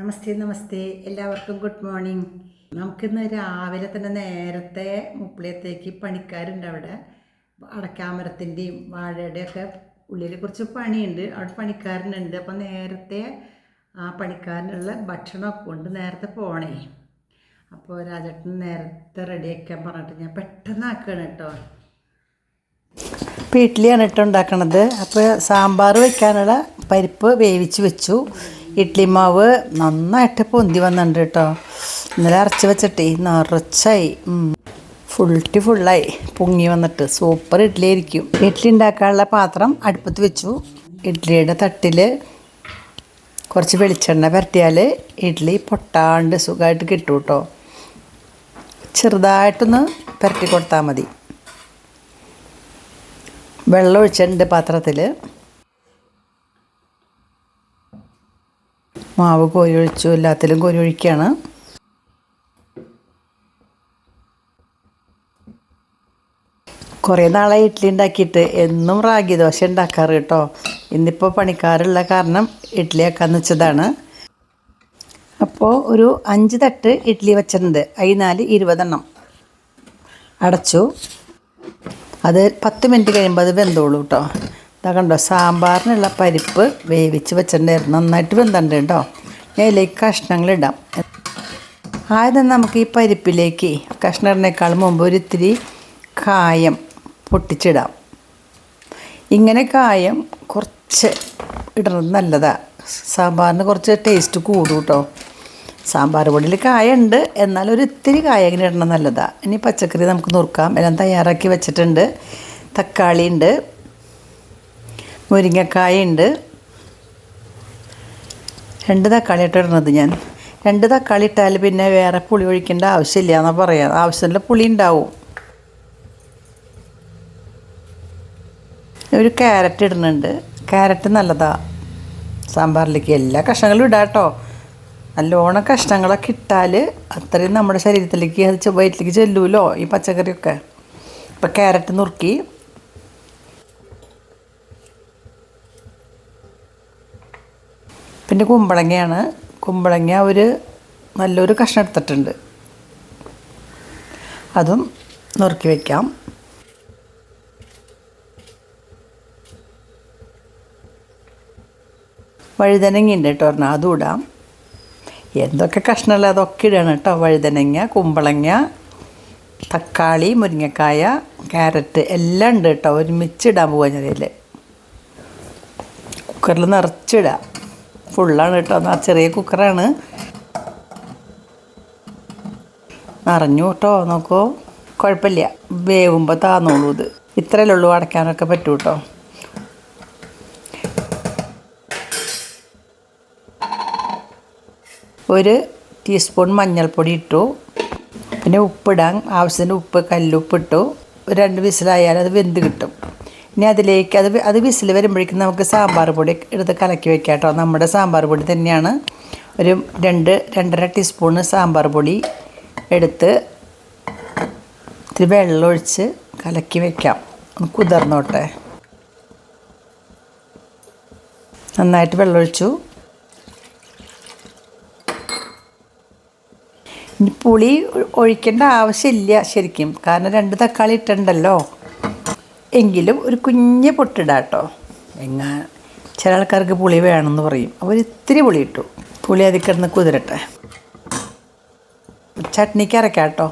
നമസ്തേ നമസ്തേ. എല്ലാവർക്കും good morning. നമുക്കിന്ന് രാവിലെ തന്നെ നേരത്തെ മുപ്പിളിയത്തേക്ക് പണിക്കാരുണ്ട് അവിടെ. അടക്കാമരത്തിന്റെയും വാഴയുടെയൊക്കെ ഉള്ളിൽ കുറച്ച് പണിയുണ്ട്. അവിടെ പണിക്കാരനുണ്ട്. അപ്പം നേരത്തെ ആ പണിക്കാരനുള്ള ഭക്ഷണമൊക്കെ കൊണ്ട് നേരത്തെ പോണേ. അപ്പോൾ രാജേട്ടൻ നേരത്തെ റെഡിയാക്കാൻ പറഞ്ഞിട്ട് ഞാൻ പെട്ടെന്ന് ആക്കുകയാണ് കേട്ടോ. വീട്ടിലാണ് കേട്ടോ ഉണ്ടാക്കണത്. അപ്പോൾ സാമ്പാർ വയ്ക്കാനുള്ള പരിപ്പ് വേവിച്ച് വെച്ചു. ഇഡ്ഡലി മാവ് നന്നായിട്ട് പൊന്തി വന്നിട്ടുണ്ട് കേട്ടോ. ഇന്നലെ അരച്ച് വെച്ചിട്ടേ നിറച്ചായി. ഫുൾട്ടി ഫുള്ളായി പൊങ്ങി വന്നിട്ട് സൂപ്പർ ഇഡ്ഡലി ആയിരിക്കും. ഇഡ്ഡലി ഉണ്ടാക്കാനുള്ള പാത്രം അടുപ്പത്ത് വെച്ചു. ഇഡ്ഡലിയുടെ തട്ടിൽ കുറച്ച് വെളിച്ചെണ്ണ പരട്ടിയാൽ ഇഡ്ഡലി പൊട്ടാണ്ട് സുഖമായിട്ട് കിട്ടും കേട്ടോ. ചെറുതായിട്ടൊന്ന് പുരട്ടി കൊടുത്താൽ മതി. വെള്ളം ഒഴിച്ചിട്ടുണ്ട് പാത്രത്തിൽ മാവ് കോരി ഒഴിച്ചു എല്ലാത്തിലും കോരി ഒഴിക്കുകയാണ് കുറേ നാളായി ഇഡ്ഡലി ഉണ്ടാക്കിയിട്ട് എന്നും റാഗി ദോശ ഉണ്ടാക്കാറ് കേട്ടോ. ഇന്നിപ്പോൾ പണിക്കാരുള്ള കാരണം ഇഡ്ഡലി ആക്കാന്ന് വെച്ചതാണ്. അപ്പോൾ ഒരു അഞ്ച് തട്ട് ഇഡ്ഡലി വെച്ചിട്ടുണ്ട്. അതിനാല് ഇരുപതെണ്ണം അടച്ചു. അത് പത്ത് മിനിറ്റ് കഴിയുമ്പോൾ അത് വെന്തോളൂ കേട്ടോ. ഇതാ കണ്ടോ സാമ്പാറിനുള്ള പരിപ്പ് വേവിച്ച് വെച്ചിട്ടുണ്ടായിരുന്നു. നന്നായിട്ട് വെന്തണ്ട് കേട്ടോ. ഞാൻ ഇതിലേക്ക് കഷ്ണങ്ങളിടാം ആദ്യം നമുക്ക് ഈ പരിപ്പിലേക്ക് കഷ്ണം ഇടുന്നേക്കാൾ മുമ്പ് ഒരു ഇത്തിരി കായം പൊട്ടിച്ചിടാം. ഇങ്ങനെ കായം കുറച്ച് ഇടുന്നത് നല്ലതാണ് സാമ്പാറിന് കുറച്ച് ടേസ്റ്റ് കൂടും കേട്ടോ. സാമ്പാർ പൊടിയിൽ കായുണ്ട് എന്നാൽ ഒരു ഇത്തിരി കായ ഇങ്ങനെ ഇടണം നല്ലതാണ് ഇനി പച്ചക്കറി നമുക്ക് നുറുക്കാം. എല്ലാം തയ്യാറാക്കി വെച്ചിട്ടുണ്ട്. തക്കാളി ഉണ്ട്. മുരിങ്ങക്കായ ഉണ്ട് രണ്ട് തക്കാളി ഇട്ടിടുന്നത് ഞാൻ. രണ്ട് തക്കാളി ഇട്ടാൽ പിന്നെ വേറെ പുളി ഒഴിക്കേണ്ട ആവശ്യമില്ല എന്നാ പറയാം. ആവശ്യമില്ല പുളി ഉണ്ടാവും. ഒരു ക്യാരറ്റ് ഇടുന്നുണ്ട്. ക്യാരറ്റ് നല്ലതാ. സാമ്പാറിലേക്ക് എല്ലാ കഷ്ണങ്ങളും ഇടാം കേട്ടോ നല്ലോണം കഷ്ണങ്ങളൊക്കെ ഇട്ടാൽ അത്രയും നമ്മുടെ ശരീരത്തിലേക്ക് അത് വയറ്റിലേക്ക് ചെല്ലുമല്ലോ ഈ പച്ചക്കറിയൊക്കെ. ഇപ്പം ക്യാരറ്റ് നുറുക്കി പിന്നെ കുമ്പളങ്ങയാണ്. കുമ്പളങ്ങ ഒരു നല്ലൊരു കഷ്ണം എടുത്തിട്ടുണ്ട്. അതും നുറുക്കി വയ്ക്കാം വഴുതനങ്ങ ഉണ്ട് കേട്ടോ പറഞ്ഞാൽ അതും ഇടാം. എന്തൊക്കെ കഷ്ണമല്ല അതൊക്കെ ഇടണം കേട്ടോ. വഴുതനങ്ങ കുമ്പളങ്ങ തക്കാളി മുരിങ്ങക്കായ ക്യാരറ്റ് എല്ലാം ഉണ്ട് കേട്ടോ. ഒരുമിച്ച് ഇടാൻ പോകാൻ ഇതിൽ കുക്കറിൽ നിറച്ചിടാം. ഫുള്ളാണ് കേട്ടോ. എന്നാൽ ചെറിയ കുക്കറാണ്. നിറഞ്ഞു കേട്ടോ നോക്കൂ. കുഴപ്പമില്ല. വേവുമ്പോൾ താന്നോളൂ ഇത്. ഇത്രയല്ലേ ഉള്ളൂ അടയ്ക്കാനൊക്കെ പറ്റൂ കേട്ടോ. ഒരു ടീസ്പൂൺ മഞ്ഞൾപ്പൊടി ഇട്ടു. പിന്നെ ഉപ്പിടാൻ ആവശ്യത്തിന് ഉപ്പ് കല്ലുപ്പിട്ടു ഇട്ടു. രണ്ട് വിസിലായാൽ അത് വെന്ത് കിട്ടും. ഇനി അതിലേക്ക് അത് അത് വിസിൽ വരുമ്പോഴേക്കും നമുക്ക് സാമ്പാർ പൊടി എടുത്ത് കലക്കി വെക്കാം കേട്ടോ. നമ്മുടെ സാമ്പാർ പൊടി തന്നെയാണ്. ഒരു രണ്ട് രണ്ടര ടീസ്പൂണ് സാമ്പാർ പൊടി എടുത്ത് ഇത്തിരി വെള്ളമൊഴിച്ച് കലക്കി വെക്കാം. ഒന്ന് കുതിർന്നോട്ടെ. നന്നായിട്ട് വെള്ളമൊഴിച്ചു ഇനി പുളി ഒഴിക്കേണ്ട ആവശ്യമില്ല ശരിക്കും. കാരണം രണ്ട് തക്കാളി ഇട്ടുണ്ടല്ലോ എങ്കിലും ഒരു കുഞ്ഞ് പൊട്ടിടാം കേട്ടോ എങ്ങാ ചില ആൾക്കാർക്ക് പുളി വേണമെന്ന് പറയും. അപ്പോൾ ഇത്തിരി പുളി ഇട്ടു. പുളി അതിൽ കിടന്ന് കുതിരട്ടെ. ചട്നിക്ക് അരക്കാം കേട്ടോ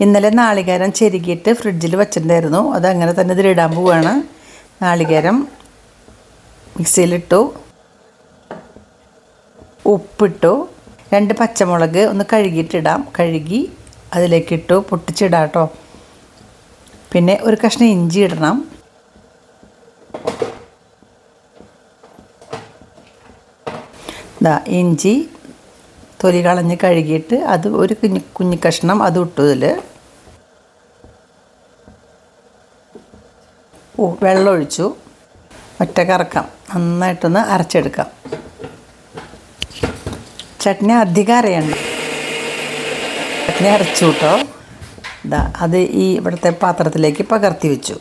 ഇന്നലെ നാളികേരം ചെരുകിയിട്ട് ഫ്രിഡ്ജിൽ വെച്ചിട്ടുണ്ടായിരുന്നു. അത് അങ്ങനെ തന്നെ ഇതിലിടാൻ പോവുകയാണ് നാളികേരം മിക്സിയിലിട്ടു. ഉപ്പിട്ടു. രണ്ട് പച്ചമുളക് ഒന്ന് കഴുകിയിട്ടിടാം. കഴുകി അതിലേക്കിട്ടു പൊട്ടിച്ചിടാം കേട്ടോ പിന്നെ ഒരു കഷ്ണം ഇഞ്ചി ഇടണം. ദാ ഇഞ്ചി തൊലി കളഞ്ഞ് കഴുകിയിട്ട് അത് ഒരു കുഞ്ഞു കുഞ്ഞു കഷ്ണം അത് ഇട്ടു ഇതിൽ ഓ വെള്ളം ഒഴിച്ചു. ഒറ്റ കറക്കാം. നന്നായിട്ടൊന്ന് അരച്ചെടുക്കാം. ചട്നി അധികം അരയണ്ട. അരച്ചു കേട്ടോ. ഇതാ അത് ഈ ഇവിടുത്തെ പാത്രത്തിലേക്ക് പകർത്തി വെച്ചു.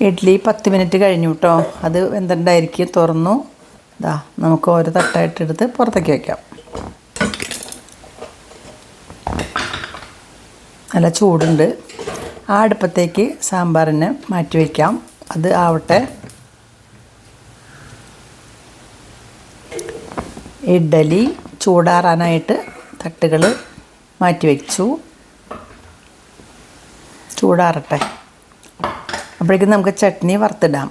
ഇഡ്ഡലി പത്ത് മിനിറ്റ് കഴിഞ്ഞു കേട്ടോ. അത് എന്തുണ്ടായിരിക്കും തുറന്നു. ഇതാ നമുക്ക് ഓരോ തട്ടായിട്ടെടുത്ത് പുറത്തേക്ക് വയ്ക്കാം നല്ല ചൂടുണ്ട്. ആ അടുപ്പത്തേക്ക് സാമ്പാറിന് മാറ്റി വയ്ക്കാം അത് ആവട്ടെ. ഇഡ്ഡലി ചൂടാറാനായിട്ട് തട്ടുകൾ മാറ്റി വെച്ചു. ചൂടാറട്ടെ. അപ്പോഴേക്കും നമുക്ക് ചട്നി വറുത്തിടാം.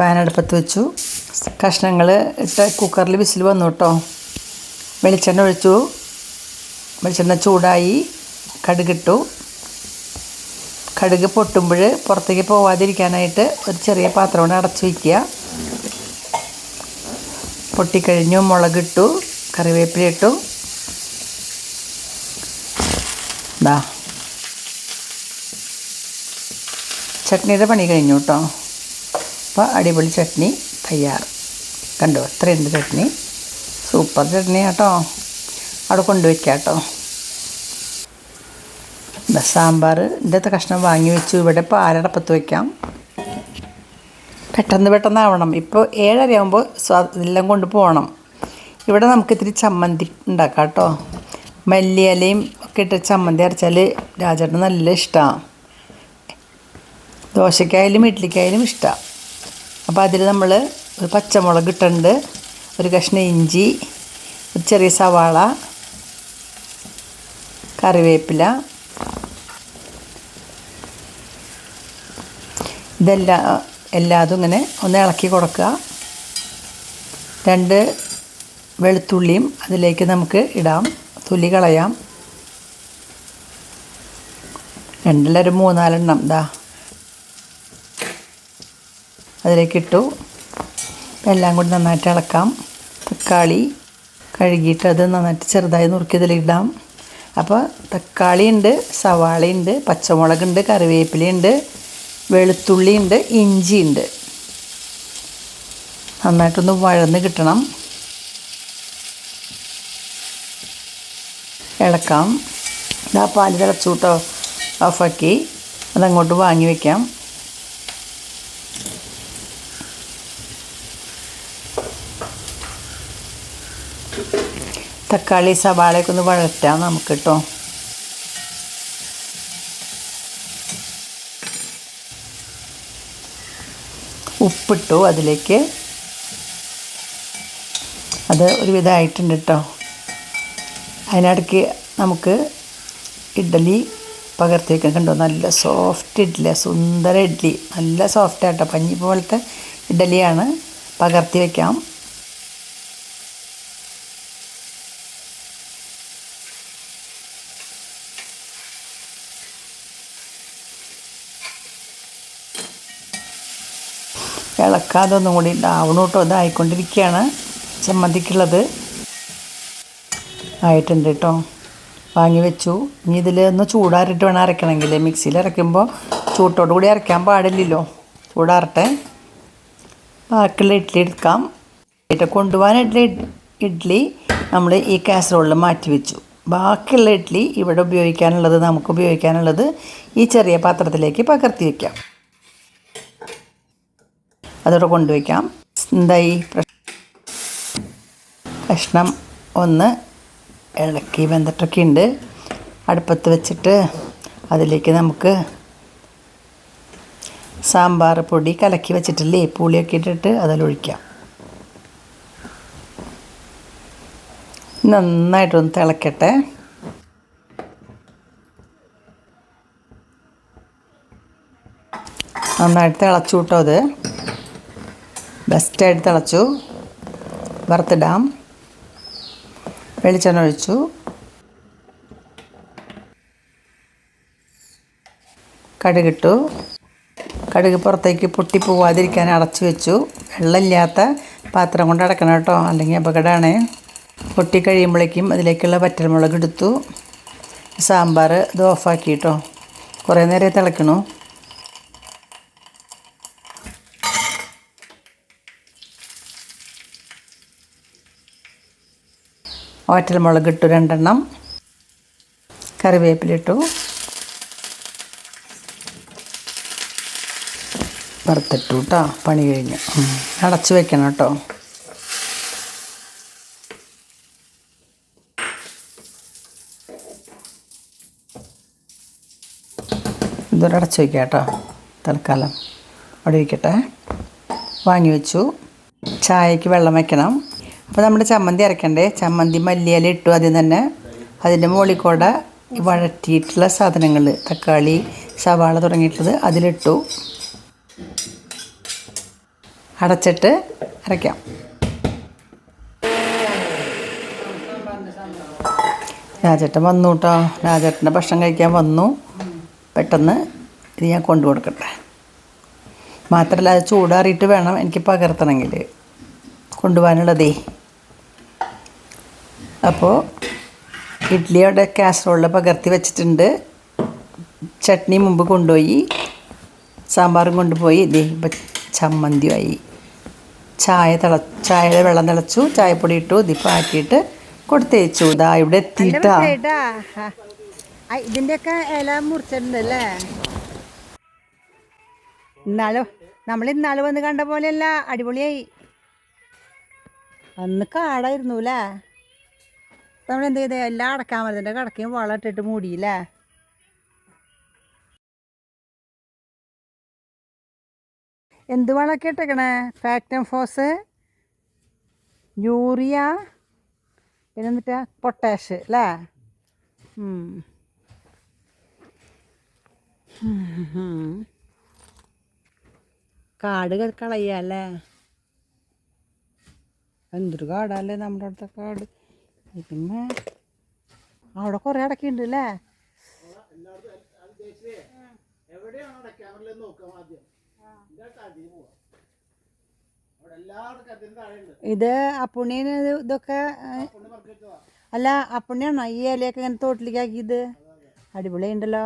പാൻ അടുപ്പത്ത് വെച്ചു. കഷ്ണങ്ങൾ ഇട്ട കുക്കറിൽ വിസിൽ വന്നു കേട്ടോ. വെളിച്ചെണ്ണ ഒഴിച്ചു. വെളിച്ചെണ്ണ ചൂടായി. കടുകിട്ടു കടുക് പൊട്ടുമ്പോൾ പുറത്തേക്ക് പോവാതിരിക്കാനായിട്ട് ഒരു ചെറിയ പാത്രം കൊണ്ട് അടച്ചു വയ്ക്കുക പൊട്ടിക്കഴിഞ്ഞു മുളകിട്ടു കറിവേപ്പില ഇട്ടു. ദാ. ചട്നിയുടെ പണി കഴിഞ്ഞു കേട്ടോ. അപ്പോൾ അടിപൊളി ചട്നി തയ്യാർ. കണ്ടോ എത്രയുണ്ട് ചട്നി? സൂപ്പർ ചട്നി കേട്ടോ. അവിടെ കൊണ്ടുവയ്ക്കാം കേട്ടോ. ഇതിന്റെ കഷ്ണം വാങ്ങി വെച്ചു. ഇവിടെ പാലടപ്പത്ത് വയ്ക്കാം പെട്ടെന്ന് പെട്ടെന്ന് ആവണം ഇപ്പോൾ ഏഴരയാകുമ്പോൾ സ്വാ എല്ലാം കൊണ്ട് പോകണം. ഇവിടെ നമുക്ക് ഇത്തിരി ചമ്മന്തി ഉണ്ടാക്കാം കേട്ടോ. മല്ലിയിലയും ഒക്കെ ഇട്ട് ചമ്മന്തി അരച്ചാൽ രാജേട്ടന് നല്ല ഇഷ്ടമാണ് ദോശക്കായാലും ഇഡ്ലിക്കായാലും ഇഷ്ടമാണ് അപ്പോൾ അതിൽ നമ്മൾ ഒരു പച്ചമുളക് ഇട്ടുണ്ട് ഒരു കഷ്ണം ഇഞ്ചി ഒരു ചെറിയ സവാള കറിവേപ്പില ഇതെല്ലാം എല്ലാതും ഇങ്ങനെ ഒന്ന് ഇളക്കി കൊടുക്കുക. രണ്ട് വെളുത്തുള്ളിയും അതിലേക്ക് നമുക്ക് ഇടാം. തുല്ലി കളയാം. രണ്ടിലൊരു മൂന്നാലെണ്ണം ഇതാ അതിലേക്ക് ഇട്ടു. എല്ലാം കൂടി നന്നായിട്ട് ഇളക്കാം. തക്കാളി കഴുകിയിട്ട് അത് നന്നായിട്ട് ചെറുതായി നുറുക്കി ഇതിലിടാം. അപ്പോൾ തക്കാളി ഉണ്ട് സവാള ഉണ്ട് പച്ചമുളകുണ്ട് കറിവേപ്പിലയുണ്ട് വെളുത്തുള്ളി ഉണ്ട് ഇഞ്ചി ഉണ്ട്. നന്നായിട്ടൊന്ന് വഴന്ന് കിട്ടണം. ഇളക്കാം. ഇതാ പാൽ തിളച്ചു കേട്ടോ ഓഫാക്കി. അതങ്ങോട്ട് വാങ്ങി വയ്ക്കാം തക്കാളി സവാളയൊക്കെ ഒന്ന് വഴറ്റാം നമുക്ക് കേട്ടോ. ഉപ്പിട്ടു അതിലേക്ക്. അത് ഒരുവിധമായിട്ടുണ്ട് കേട്ടോ അതിനിടയ്ക്ക് നമുക്ക് ഇഡ്ഡലി പകർത്തി വയ്ക്കാൻ കണ്ടോ? നല്ല സോഫ്റ്റ് ഇഡ്ഡലി സുന്ദര ഇഡ്ഡലി. നല്ല സോഫ്റ്റ് ആട്ടോ. പഞ്ഞി പോലത്തെ ഇഡ്ഡലിയാണ് പകർത്തി വയ്ക്കാം ഇളക്കാതെ ഒന്നും കൂടി ഡാവണോട്ടോ ഇതായിക്കൊണ്ടിരിക്കുകയാണ് ചമ്മന്തിക്കുള്ളത് ആയിട്ടുണ്ട് കേട്ടോ. വാങ്ങി വെച്ചു. ഇനി ഇതിൽ ഒന്ന് ചൂടാറിട്ട് വേണം അരയ്ക്കണമെങ്കിൽ മിക്സിയിൽ അരയ്ക്കുമ്പോൾ ചൂട്ടോട് കൂടി അരയ്ക്കാൻ പാടില്ലല്ലോ. ചൂടാറട്ടെ. ബാക്കിയുള്ള ഇഡ്ഡലി എടുക്കാം. എന്നിട്ട് കൊണ്ടുപോകാൻ ഇഡ്ഡലി ഇഡ്ഡലി നമ്മൾ ഈ കാസറോളിൽ മാറ്റി വെച്ചു. ബാക്കിയുള്ള ഇഡ്ഡലി ഇവിടെ ഉപയോഗിക്കാനുള്ളത് നമുക്ക് ഉപയോഗിക്കാനുള്ളത് ഈ ചെറിയ പാത്രത്തിലേക്ക് പകർത്തി വയ്ക്കാം അതോടെ കൊണ്ടുവയ്ക്കാം. എന്തായി കഷ്ണം ഒന്ന് ഇളക്കി വെന്തിട്ടൊക്കെ ഉണ്ട് അടുപ്പത്ത് വെച്ചിട്ട് അതിലേക്ക് നമുക്ക് സാമ്പാർ പൊടി കലക്കി വെച്ചിട്ടില്ലേ? പുളിയൊക്കെ ഇട്ടിട്ട് അതിലൊഴിക്കാം നന്നായിട്ടൊന്ന് തിളക്കട്ടെ. നന്നായിട്ട് തിളച്ചു കിട്ടോ അത്. ബെസ്റ്റായിട്ട് തിളച്ചു. വറുത്തിടാം. വെളിച്ചെണ്ണ ഒഴിച്ചു. കടുകിട്ടു. കടുക് പുറത്തേക്ക് പൊട്ടി പോവാതിരിക്കാൻ അടച്ചു വെച്ചു. വെള്ളമില്ലാത്ത പാത്രം കൊണ്ട് അടക്കണം കേട്ടോ. അല്ലെങ്കിൽ അപകടമാണ്. പൊട്ടി കഴിയുമ്പോഴേക്കും അതിലേക്കുള്ള പറ്റൽമുളക് എടുത്തു. സാമ്പാർ ഇത് ഓഫാക്കി കേട്ടോ. കുറേ നേരം തിളക്കണു മുളക് ഇട്ടു രണ്ടെണ്ണം. കറിവേപ്പിലിട്ടു വറുത്തിട്ടു കേട്ടോ പണി കഴിഞ്ഞു. അടച്ചു വെക്കണം കേട്ടോ ഇതൊരു അടച്ചു വയ്ക്കാം കേട്ടോ തൽക്കാലം. അവിടെ ഇരിക്കട്ടെ. വാങ്ങി വെച്ചു. ചായക്ക് വെള്ളം വെക്കണം. അപ്പോൾ നമ്മുടെ ചമ്മന്തി അരക്കണ്ടേ? ചമ്മന്തി മല്ലിയില ഇട്ടു ആദ്യം തന്നെ. അതിന്റെ മുകളിൽ കൂടെ വഴറ്റിയിട്ടുള്ള സാധനങ്ങൾ തക്കാളി സവാള തുടങ്ങിയിട്ടുള്ളത് അതിലിട്ടു. അടച്ചിട്ട് അരയ്ക്കാം രാജേട്ടൻ വന്നു കേട്ടോ രാജേട്ടന്റെ ഭക്ഷണം കഴിക്കാൻ വന്നു. പെട്ടെന്ന് ഇത് ഞാൻ കൊണ്ടു കൊടുക്കട്ടെ. മാത്രമല്ല അത് ചൂടാറിയിട്ട് വേണം എനിക്ക് പകർത്തണമെങ്കിൽ. കൊണ്ടുപോകാനുള്ളതേ. അപ്പോൾ ഇഡ്ഡലിയുടെ കാസറോളിൽ പകർത്തി വെച്ചിട്ടുണ്ട്. ചട്നി മുമ്പ് കൊണ്ടുപോയി. സാമ്പാറും കൊണ്ടുപോയി. ഇതേ ഇപ്പം ചമ്മന്തിയായി. ചായ തിള ചായയുടെ വെള്ളം തിളച്ചു. ചായപ്പൊടി ഇട്ടു. ഇതിപ്പോൾ ആക്കിയിട്ട് കൊടുത്തേച്ചു. ഇതാ ഇവിടെ എത്തിയിട്ടാ. ഇതിന്റെയൊക്കെ ഇല മുറിച്ചിട്ടുണ്ടല്ലേ? ഇന്നാൾ നമ്മൾ ഇന്നാൾ വന്ന് കണ്ട പോലെയല്ല. അടിപൊളിയായി. അന്ന് കാടായിരുന്നു അല്ലേ? നമ്മൾ എന്ത് ചെയ്തേ? എല്ലാം അടക്കാൻ കടക്കയും വളം ഇട്ടിട്ട് മൂടിയില്ലേ? എന്ത് വളമൊക്കെ ഇട്ടേക്കണേ? ഫാക്ടം ഫോസ് യൂറിയ പിന്നെ എന്നിട്ടാ പൊട്ടാഷ് അല്ലേ. കാട് കളയല്ലേ? എന്തൊരു കാടല്ലേ നമ്മുടെ അടുത്ത കാട്? പിന്നെ അവിടെ കുറേ അടക്കിണ്ട് അല്ലേ ഇത് അപ്പുണ്ണിന് ഇത് ഇതൊക്കെ അല്ല അപ്പുണ്ണിയാണോ ഈ ഇലയൊക്കെ ഇങ്ങനെ തോട്ടിലേക്ക് ആക്കിയത് അടിപൊളിയുണ്ടല്ലോ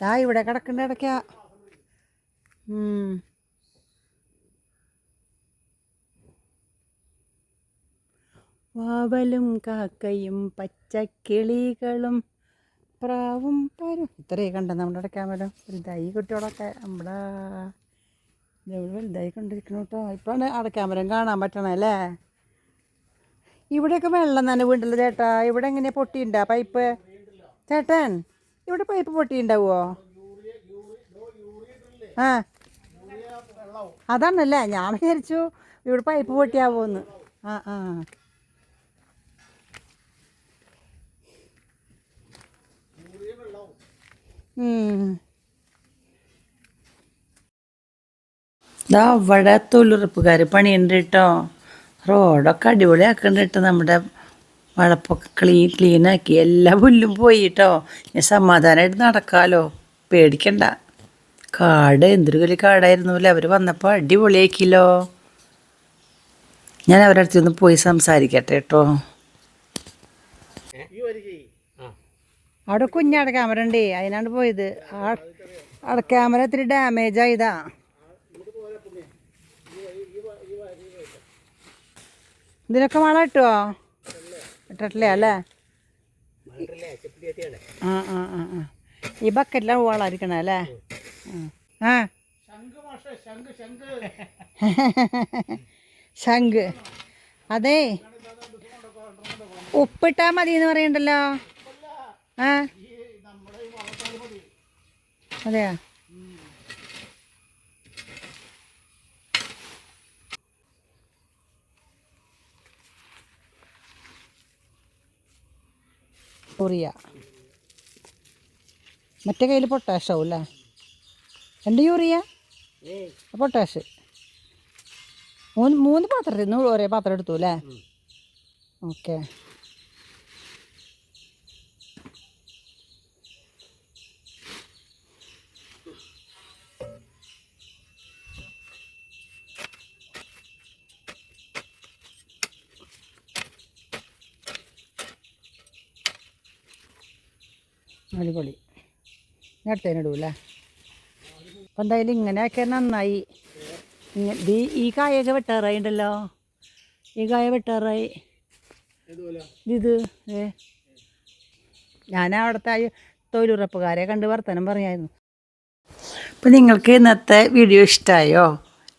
ദാ ഇവിടെ കിടക്കണ്ട ഇടയ്ക്ക. വാവലും കാക്കയും പച്ചക്കിളികളും പ്രാവും പരും. ഇത്രയൊക്കെ കണ്ട നമ്മുടെ ക്യാമറ വലുതായി കുട്ടികളൊക്കെ. നമ്മുടെ വലുതായി കൊണ്ടിരിക്കണം കേട്ടോ. ഇപ്പോഴാണ് അടയ്ക്കാൻ വരും കാണാൻ പറ്റണം അല്ലേ? ഇവിടെയൊക്കെ വെള്ളം നനവുണ്ടല്ലോ ചേട്ടാ. ഇവിടെ എങ്ങനെയാണ് പൊട്ടിയുണ്ടാ പൈപ്പ്? ചേട്ടൻ ഇവിടെ പൈപ്പ് പൊട്ടിയുണ്ടാവുമോ ആ. അതാണല്ലേ. ഞാൻ വിചാരിച്ചു ഇവിടെ പൈപ്പ് പൊട്ടിയാവോന്ന്. ആ ആ. ഇതാ അവിടെ തൊഴിലുറപ്പുകാർ പണിയുണ്ട് കേട്ടോ റോഡൊക്കെ അടിപൊളിയാക്കണ്ട കേട്ടോ നമ്മുടെ വളപ്പൊക്കെ ക്ലീൻ ക്ലീനാക്കി. എല്ലാ പുല്ലും പോയി കേട്ടോ ഞാൻ സമാധാനമായിട്ട് നടക്കാമല്ലോ പേടിക്കണ്ട. കാട് എന്തൊരു വലിയ കാടായിരുന്നു അല്ലേ അവർ വന്നപ്പോൾ അടിപൊളിയാക്കിയല്ലോ ഞാൻ അവരുടെ പോയി സംസാരിക്കട്ടെ കേട്ടോ അവിടെ കുഞ്ഞട ക്യാമറ ഉണ്ടേ അതിനാണ് പോയത്. അവിടെ ക്യാമറ ഇത്തിരി ഡാമേജ് ആയതാ. ഇതിനൊക്കെ വളം ഇട്ടോ ഇട്ടിട്ടില്ലേ അല്ലേ? ആ ആ ആ ആ. ഈ ബക്കറ്റിലാണ് വളരിക്കണ അല്ലേ. ആ. ശംഖ്. അതെ. ഉപ്പിട്ടാ മതി എന്ന് പറയണ്ടല്ലോ. ആ അതെയാ? കൊറിയ. മറ്റേ കയ്യിൽ പൊട്ടാഷാവും അല്ലേ? രണ്ട് യൂറിയ? പൊട്ടാഷ് മൂന്ന് മൂന്ന് പാത്രത്തിൽ നിന്ന് ഒരേ പാത്രം എടുത്തു അല്ലേ? ഓക്കെ അടിപൊളി. പൊളി അടുത്തതിനിടൂല്ലേ അപ്പം എന്തായാലും ഇങ്ങനെയൊക്കെ നന്നായി. ദീ ഈ കായൊക്കെ വെട്ടാറായി ഉണ്ടല്ലോ ഈ കായ വെട്ടാറായി. ഇത് ഏ? ഞാൻ അവിടുത്തെ തൊഴിലുറപ്പുകാരെ കണ്ട് വർത്തനം പറയായിരുന്നു. അപ്പം നിങ്ങൾക്ക് ഇന്നത്തെ വീഡിയോ ഇഷ്ടമായോ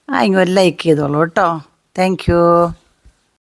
ആ ഇങ്ങനെ ഒരു ലൈക്ക് ചെയ്തോളൂ കേട്ടോ. താങ്ക്